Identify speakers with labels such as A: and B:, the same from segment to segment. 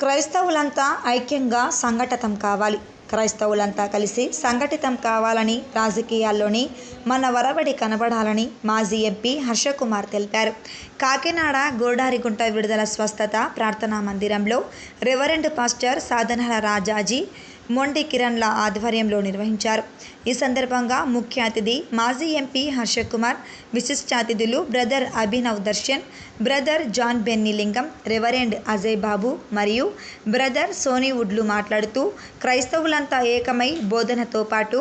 A: క్రైస్తవులంతా ఐక్యంగా సంఘటితం కావాలి. క్రైస్తవులంతా కలిసి సంఘటితం కావాలని రాజకీయాల్లోని మన వరవడి కనబడాలని మాజీ ఎంపీ హర్షకుమార్ తెలిపారు. కాకినాడ గోడారిగుంట విడుదల స్వస్థత ప్రార్థనా మందిరంలో రెవరెండ్ పాస్టర్ సాధనల రాజాజీ మొండి కిరణ్ల ఆధ్వర్యంలో నిర్వహించారు. ఈ సందర్భంగా ముఖ్య అతిథి మాజీ ఎంపీ హర్షకుమార్ విశిష్ట అతిథులు brother Abhinav Darshan brother John Bennilingam reverend Ajay Babu మరియు బ్రదర్ సోనీవుడ్లు మాట్లాడుతూ క్రైస్తవులంతా ఏకమై బోధనతో పాటు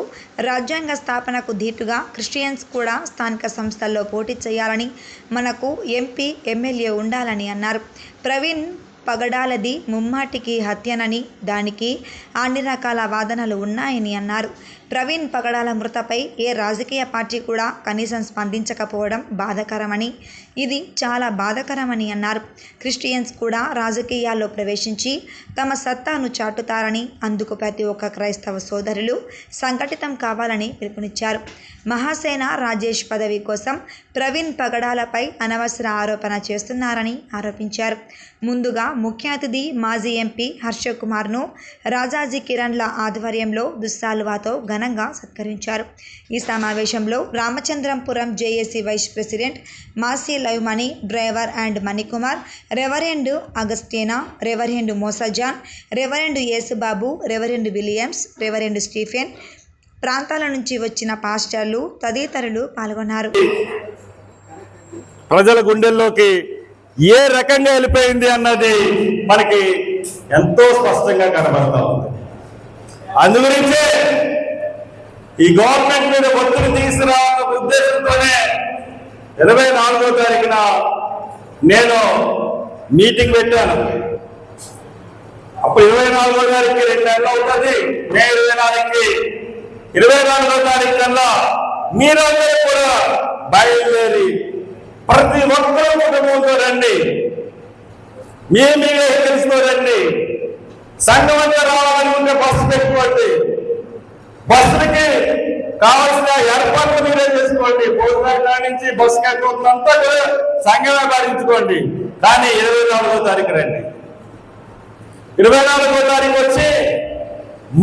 A: రాజ్యాంగ స్థాపనకు ధీటుగా క్రిస్టియన్స్ కూడా స్థానిక సంస్థల్లో పోటీ చేయాలని మనకు ఎంపీ ఎమ్మెల్యే ఉండాలని అన్నారు. ప్రవీణ్ పగడాలది ముమ్మాటికి హత్యనని దానికి అన్ని రకాల వాదనలు ఉన్నాయని అన్నారు. ప్రవీణ్ పగడాల మృతపై ఏ రాజకీయ పార్టీ కూడా కనీసం స్పందించకపోవడం బాధాకరమని ఇది చాలా బాధాకరమని అన్నారు. క్రిస్టియన్స్ కూడా రాజకీయాల్లో ప్రవేశించి తమ సత్తాను చాటుతారని అందుకు ప్రతి ఒక్క క్రైస్తవ సోదరులు సంఘటితం కావాలని పిలుపునిచ్చారు. మహాసేన రాజేష్ పదవి కోసం ప్రవీణ్ పగడాలపై అనవసర ఆరోపణ చేస్తున్నారని ఆరోపించారు. ముందుగా ముఖ్య అతిథి మాజీ ఎంపీ హర్షకుమార్ను రాజాజీ కిరణ్ల ఆధ్వర్యంలో దుస్సాలువాతో ఘనంగా సత్కరించారు. ఈ సమావేశంలో రామచంద్రంపురం జేఏసీ వైస్ ప్రెసిడెంట్ మాసీ లైవ్ money driver and Manikumar reverend Augustina reverend మోసజాన్ reverend Yesubabu reverend Williams reverend Stephen ప్రాంతాల నుంచి వచ్చిన పాస్టర్లు తదితరులు పాల్గొన్నారు.
B: ప్రజల గుండెల్లోకి ఏ రకంగా వెళ్ళిపోయింది అన్నది మనకి ఎంతో స్పష్టంగా కనబడతా ఉంది. అందుగురించే ఈ గవర్నమెంట్ మీద ఒత్తిడి తీసుకురావాలన్న ఉద్దేశంతోనే ఇరవై నాలుగో తారీఖున నేను మీటింగ్ పెట్టాను. అప్పుడు ఇరవై నాలుగో తారీఖు రెండు నెలలు అవుతుంది. మే ఇరవై నాలుగుకి ఇరవై నాలుగో తారీఖు కల్లా మీరందరూ కూడా బయలుదేరి ప్రతి ఒక్కరూ కుటుంబంతో రండి. మీ మీరే తెలుసుకోరండి సంఘం అంతా రావాలనుకుంటే బస్సు పెట్టుకోండి. బస్సులకి కావాల్సిన ఏర్పాట్లు మీరే చేసుకోండి. భోజనాల నుంచి బస్సు కట్టుకుంటుందంతా కూడా సంఘమే భరించుకోండి కానీ ఇరవై నాలుగో తారీఖు రండి. ఇరవై నాలుగో తారీఖు వచ్చి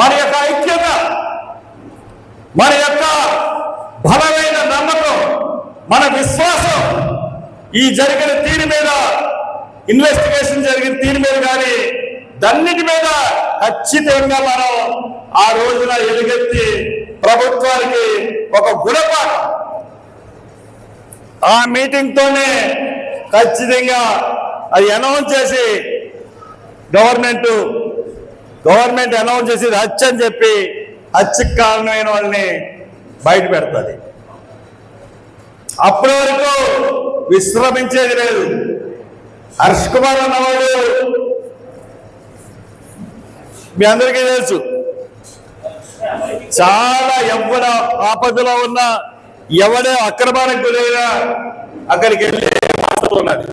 B: మన యొక్క ఐక్యత మన యొక్క బలమైన నమ్మకం మన విశ్వ ఈ జరిగిన తీరు మీద ఇన్వెస్టిగేషన్ జరిగిన తీరు మీద కానీ దన్నిటి మీద ఖచ్చితంగా మనం ఆ రోజున ఎలుగెత్తి ప్రభుత్వానికి ఒక గుణపాఠం. ఆ మీటింగ్ తోనే ఖచ్చితంగా అది అనౌన్స్ చేసి గవర్నమెంట్ గవర్నమెంట్ అనౌన్స్ చేసి ఇది హత్య అని చెప్పి హత్యకు కారణమైన వాళ్ళని బయట పెడుతుంది. అప్పటి వరకు విశ్రమించేది లేదు. హర్ష్ కుమార్ అన్నవాడు మీ అందరికీ తెలుసు చాలా ఎవడ ఆపదలో ఉన్న ఎవడే అక్రమానికి గురైనా అక్కడికి వెళ్ళి ఉన్నది